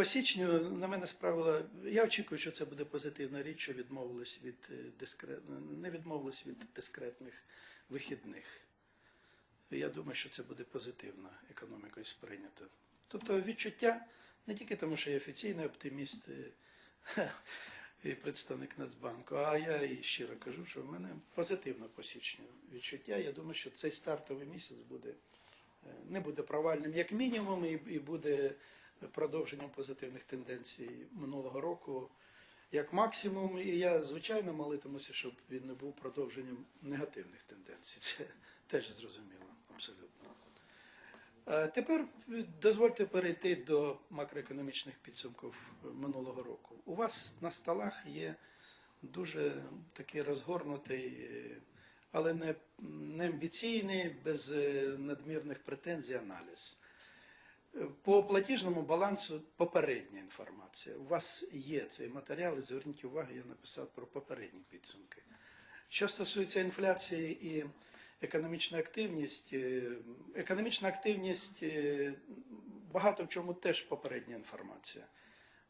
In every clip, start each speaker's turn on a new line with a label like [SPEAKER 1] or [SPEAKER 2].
[SPEAKER 1] По січню на мене справила. Я очікую, що це буде позитивна річ, що відмовились від е, дискре... не відмовились від дискретних вихідних. Я думаю, що це буде позитивно економікою сприйнято. Тобто відчуття не тільки тому, що я офіційний оптиміст е, і представник Нацбанку, а я і щиро кажу, що в мене позитивно по січню відчуття. Я думаю, що цей стартовий місяць буде е, не буде провальним як мінімум, і буде продовженням позитивних тенденцій минулого року як максимум. І я звичайно молитимуся, щоб він не був продовженням негативних тенденцій. Це теж зрозуміло, абсолютно. Е, Тепер дозвольте перейти до макроекономічних підсумків минулого року. У вас на столах є дуже такий розгорнутий, але не, не амбіційний, без е, надмірних претензій аналіз. По платіжному балансу попередня інформація. У вас є цей матеріал, і зверніть увагу, я написав про попередні підсумки. Що стосується інфляції і економічної активність, е, економічна активність е, багато в чому теж попередня інформація.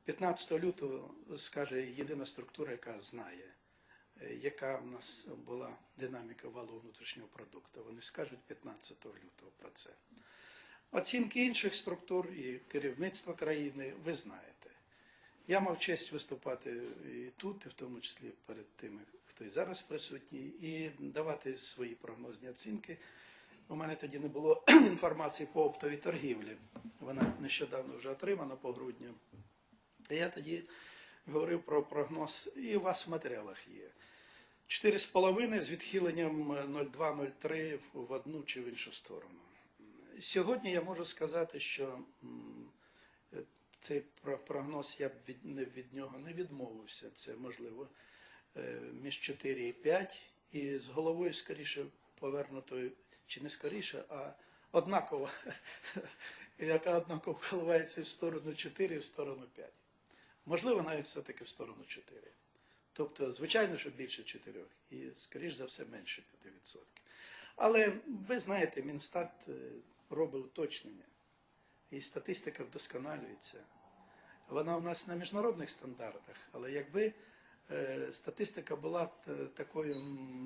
[SPEAKER 1] 15 лютого скаже єдина структура, яка знає, е, яка в нас була динаміка валового внутрішнього продукту. Вони скажуть 15 лютого про це. Оцінки інших структур і керівництва країни ви знаєте. Я мав честь виступати і тут, і в тому числі перед тими, хто і зараз присутній, і давати свої прогнозні оцінки. У мене тоді не було інформації по оптовій торгівлі. Вона нещодавно вже отримана по грудню. Я тоді говорив про прогноз, і у вас в матеріалах є. 4,5 з відхиленням 0,2-0,3 в одну чи в іншу сторону. Сьогодні я можу сказати, що е, цей прогноз я б від, від нього не відмовився. Це можливо е, між 4 і 5, і з головою скоріше повернутою, чи не скоріше, а однаково, яка однаково коливається в сторону 4 і в сторону 5. Можливо, навіть все-таки в сторону 4. Тобто, звичайно, що більше 4 і, скоріш за все, менше 5%. Але ви знаєте, Мінстат е, робить уточнення, і статистика вдосконалюється. Вона у нас на міжнародних стандартах, але якби е, статистика була такою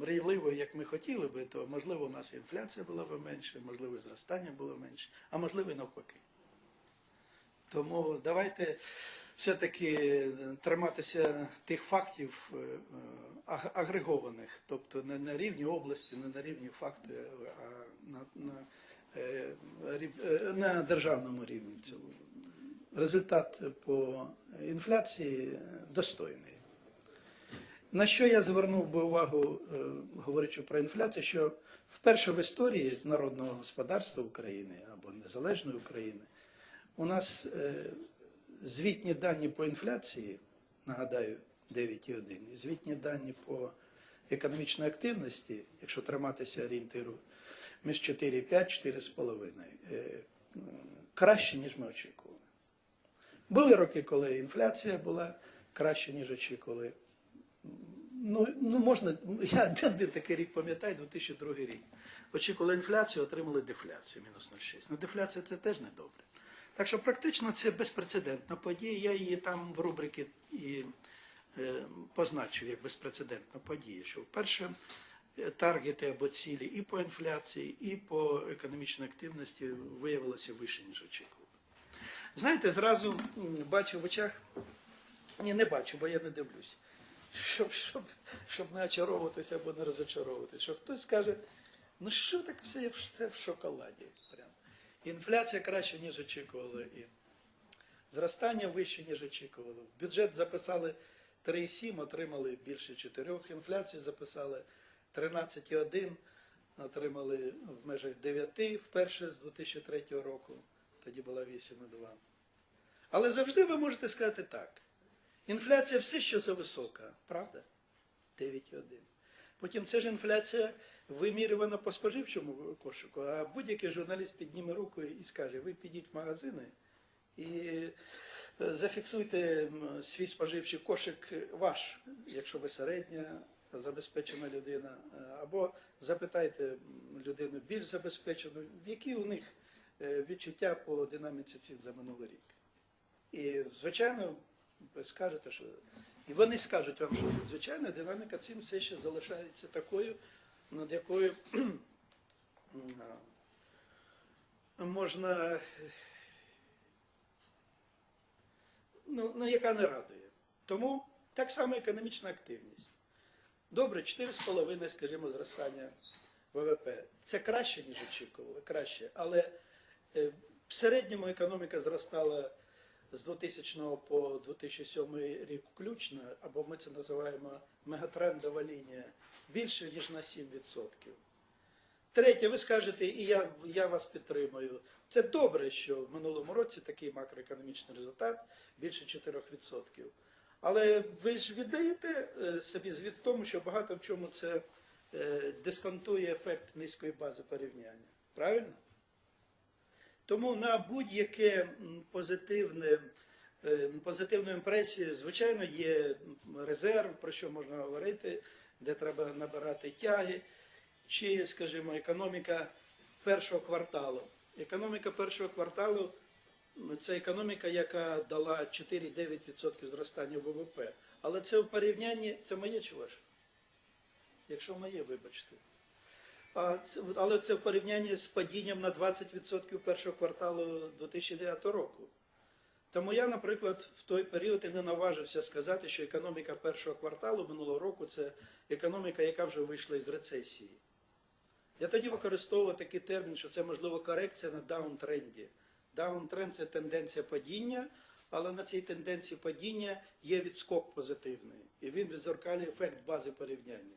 [SPEAKER 1] мрійливою, як ми хотіли би, то можливо у нас інфляція була б менше, можливо, зростання було менше, а можливо і навпаки. Тому давайте все-таки триматися тих фактів е, е, аг- агрегованих, тобто не на рівні області, не на рівні факту, а на, на, е, е, на державному рівні. цілому. Результат по інфляції достойний. На що я звернув би увагу, е, говорячи про інфляцію, що вперше в історії народного господарства України або незалежної України у нас е, звітні дані по інфляції, нагадаю, 9,1, і звітні дані по економічній активності, якщо триматися орієнтиру, між 4,5 4,5, е, краще, ніж ми очікували. Були роки, коли інфляція була краще, ніж очікували. Ну, ну можна, я один такий рік пам'ятаю, 2002 рік. Очікували інфляцію, отримали дефляцію, мінус 0,6. Ну, дефляція це теж не добре. Так що практично це безпрецедентна подія. Я її там в рубрики і позначив як безпрецедентна подія, що вперше е, таргети або цілі і по інфляції, і по економічній активності виявилися вище, ніж очікували. Знаєте, зразу бачу в очах, ні, не бачу, бо я не дивлюсь, щоб, щоб, щоб не очаровуватися або не розочаровуватися, що хтось скаже, ну що так все, все в шоколаді. Прям. Інфляція краще, ніж очікували, і зростання вище, ніж очікували. Бюджет записали 3,7, отримали більше 4. Інфляцію записали 13,1, отримали в межах 9 вперше з 2003 року. Тоді була 8,2. Але завжди ви можете сказати так. Інфляція все ще зависока, правда? 9,1. Потім це ж інфляція вимірювана по споживчому кошику, а будь-який журналіст підніме руку і скаже, ви підіть в магазини і е, зафіксуйте свій споживчий кошик ваш, якщо ви середня забезпечена людина, е, або запитайте людину більш забезпечену, які у них е, відчуття по динаміці цін за минулий рік. І, звичайно, ви скажете, що. І вони скажуть вам, що звичайно динаміка цін все ще залишається такою, над якою можна. Ну, ну, яка не радує. Тому так само економічна активність. Добре, 4,5, скажімо, зростання ВВП. Це краще, ніж очікували, краще. Але е, в середньому економіка зростала з 2000 по 2007 рік включно, або ми це називаємо мегатрендова лінія, більше, ніж на 7%. Третє, ви скажете, і я, я вас підтримую. Це добре, що в минулому році такий макроекономічний результат більше 4%. Але ви ж віддаєте е, собі звіт в тому, що багато в чому це е, дисконтує ефект низької бази порівняння. Правильно? Тому на будь-яке позитивне, е, позитивну імпресію, звичайно, є резерв, про що можна говорити, де треба набирати тяги, чи, скажімо, економіка першого кварталу. Економіка першого кварталу це економіка, яка дала 4-9% зростання ВВП. Але це в порівнянні, це моє чи ваше? Якщо моє, вибачте. А але це в порівнянні з падінням на 20% першого кварталу 2009 року. Тому я, наприклад, в той період і не наважився сказати, що економіка першого кварталу минулого року це економіка, яка вже вийшла із рецесії. Я тоді використовував такий термін, що це можливо корекція на даунтренді. Даунтренд це тенденція падіння, але на цій тенденції падіння є відскок позитивний. І він відзеркалює ефект бази порівняння.